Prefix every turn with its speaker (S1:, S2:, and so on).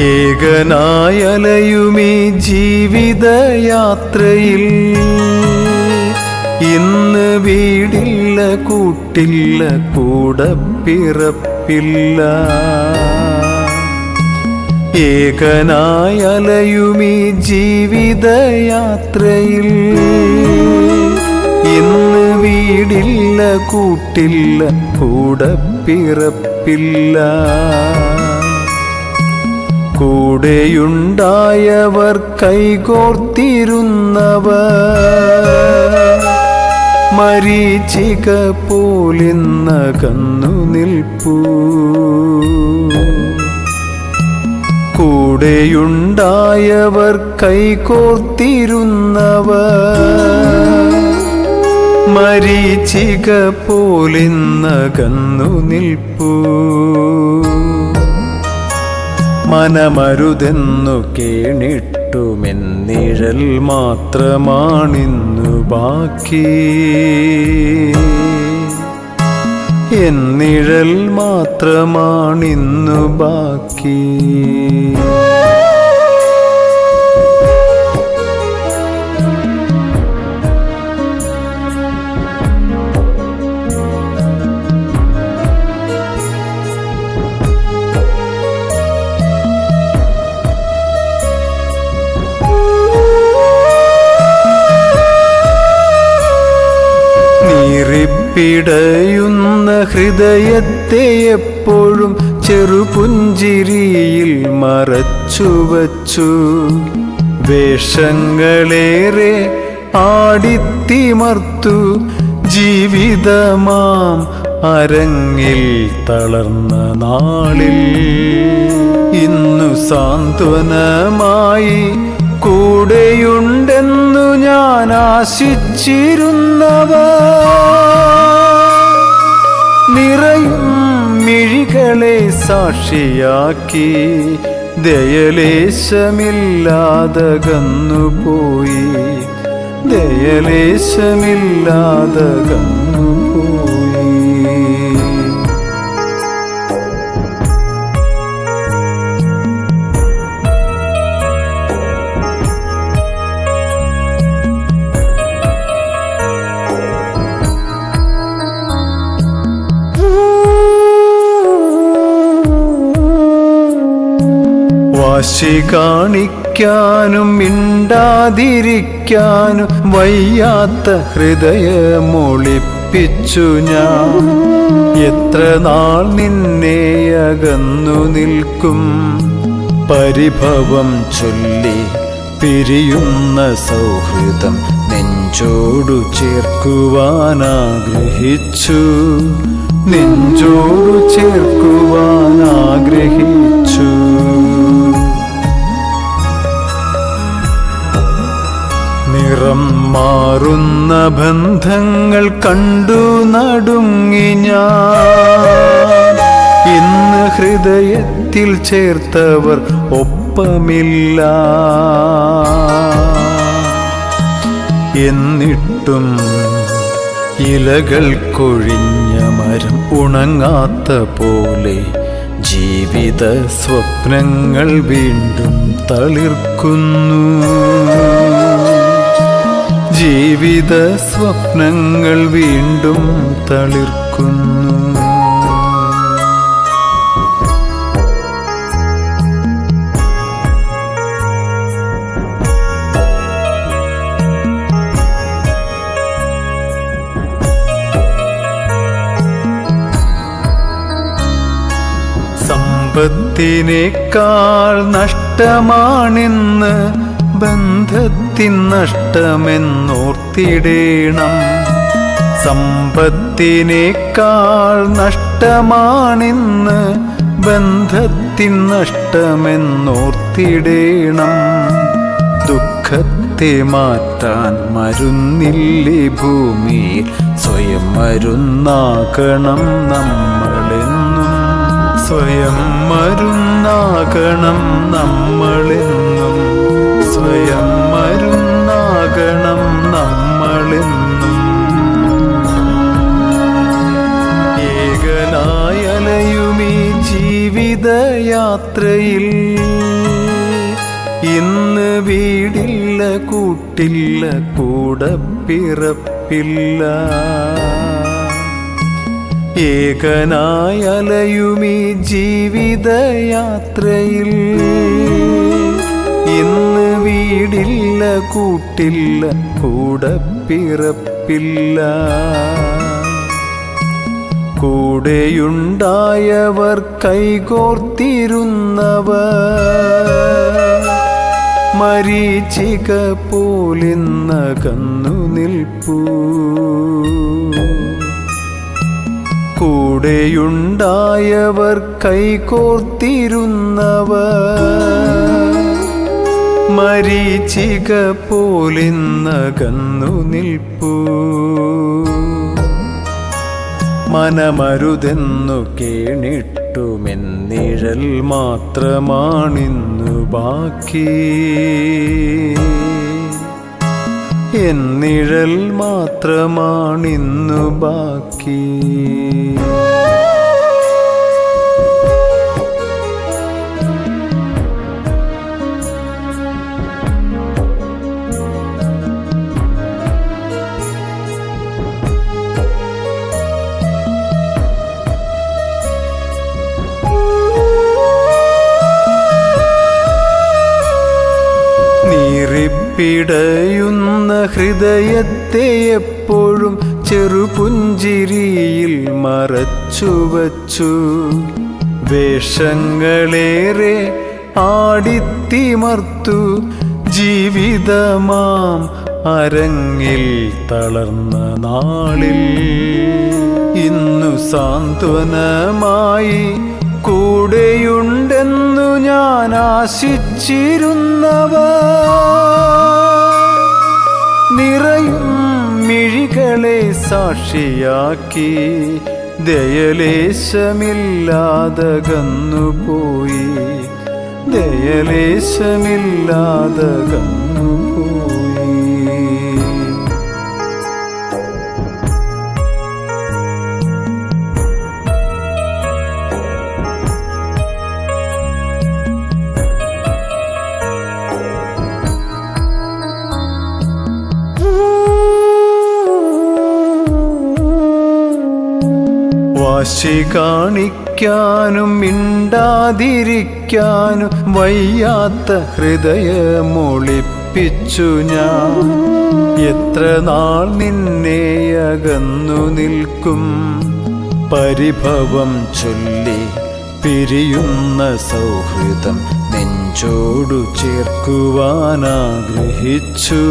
S1: ഏകനായലയുമീ ജീവിതയാത്രയിൽ. ഇന്ന് വീടില്ല കൂട്ടില്ല കൂടെ പിറപ്പില്ല ഏകനായലയുമീ ജീവിതയാത്രയിൽ. ഇന്ന് വീടില്ല കൂട്ടില്ല കൂടെ പിറപ്പില്ല കൂടെയുണ്ടായവർ കൈകോർത്തിരുന്നവർ. മരീചിക പോലിന്നകന്നു നിൽപ്പൂ. കൂടെയുണ്ടായവർ കൈകോർത്തിരുന്നവർ. മരീചിക പോലിന്നകന്നു നിൽപ്പൂ. മനമരുതെന്നു കേണിട്ടുമെന്നിഴൽ മാത്രമാണിന്നു ബാക്കി. എന്നിഴൽ മാത്രമാണിന്നു ബാക്കി. നീറിപ്പിടയുന്ന ഹൃദയത്തെ എപ്പോഴും ചെറുപുഞ്ചിരിയിൽ മറച്ചുവച്ചു. വേഷങ്ങളേറെ ആടിത്തിമർത്തു ജീവിതമാം അരങ്ങിൽ തളർന്ന നാളിൽ. ഇന്നു സാന്ത്വനമായി കൂടെയുണ്ടെന്നു ഞാൻ ആശിച്ചിരുന്നവ. നിറയും മിഴികളെ സാക്ഷിയാക്കി ദയലേശമില്ലാതെ കന്നുപോയി. വാശി കാണിക്കാനും മിണ്ടാതിരിക്കാനും വയ്യാത്ത ഹൃദയമൊളിപ്പിച്ചു ഞാൻ. എത്ര നാൾ നിന്നെ അകന്നു നിൽക്കും. പരിഭവം ചൊല്ലി പിരിയുന്ന സൗഹൃദം നെഞ്ചോടു ചേർക്കുവാനാഗ്രഹിച്ചു നെഞ്ചോടു ചേർക്കുവാനാഗ്രഹിച്ചു നിറം മാറുന്ന ബന്ധങ്ങൾ കണ്ടു നടുങ്ങി ഞാൻ. ഇന്ന് ഹൃദയത്തിൽ ചേർത്തവർ ഒപ്പമില്ല. എന്നിട്ടും ഇലകൾ കൊഴിഞ്ഞ മരം ഉണങ്ങാത്ത പോലെ ജീവിത സ്വപ്നങ്ങൾ വീണ്ടും തളിർക്കുന്നു. ജീവിത സ്വപ്നങ്ങൾ വീണ്ടും തളിർക്കുന്നു. സമ്പത്തിനേക്കാൾ നഷ്ടമാണിന്ന് ബന്ധത്തിൻ നഷ്ടമെന്നോർത്തിടേണം. സമ്പത്തിനേക്കാൾ നഷ്ടമാണിന്ന് ബന്ധത്തിൻ നഷ്ടമെന്നോർത്തിടേണം. ദുഃഖത്തെ മാറ്റാൻ മരുന്നില്ലേ ഭൂമിയിൽ സ്വയം മരുന്നാകണം നമ്മളെന്നും. സ്വയം മരുന്നാകണം നമ്മളെന്നും. സ്വയം മരുന്നാകണം നമ്മളെന്നും. ഏകനായലയുമീ ജീവിത ജീവിതയാത്രയിൽ ഇന്ന് വീടില്ല കൂട്ടില്ല കൂടെ പിറപ്പില്ല ഏകനായലയുമീ ജീവിതയാത്രയിൽ വീടില്ല കൂട്ടില്ല കൂടെ പിറപ്പില്ല കൂടെയുണ്ടായവർ കൈകോർത്തിരുന്നവർ. മരീചിക പോലിന്നകന്നു നിൽപ്പൂ. കൂടെയുണ്ടായവർ കൈകോർത്തിരുന്നവർ. മരീചിക പോലിന്നകന്നു നിൽപ്പൂ. മനമരുതെന്നു കേണിട്ടുമെന്നിഴൽ മാത്രമാണിന്നു ബാക്കി. എന്നിഴൽ മാത്രമാണിന്നു ബാക്കി. നീറിപ്പിടയുന്ന ഹൃദയത്തെ എപ്പോഴും ചെറുപുഞ്ചിരിയിൽ മറച്ചുവച്ചു. വേഷങ്ങളേറെ ആടിത്തിമർത്തു ജീവിതമാം അരങ്ങിൽ തളർന്ന നാളിൽ. ഇന്നു സാന്ത്വനമായി കൂടെയുണ്ടെന്നു ഞാൻ ആശിച്ചിരുന്നവ. സാക്ഷിയാക്കി ദയലേശമില്ലാതകന്നുപോയി. ദയലേശമില്ലാതകന്നുപോയി. വാശി കാണിക്കാനും മിണ്ടാതിരിക്കാനും വയ്യാത്ത ഹൃദയമൊളിപ്പിച്ചു ഞാൻ. എത്ര നാൾ നിന്നെ അകന്നു നിൽക്കും? പരിഭവം ചൊല്ലി പിരിയുന്ന സൗഹൃദം നെഞ്ചോടു ചേർക്കുവാനാഗ്രഹിച്ചു.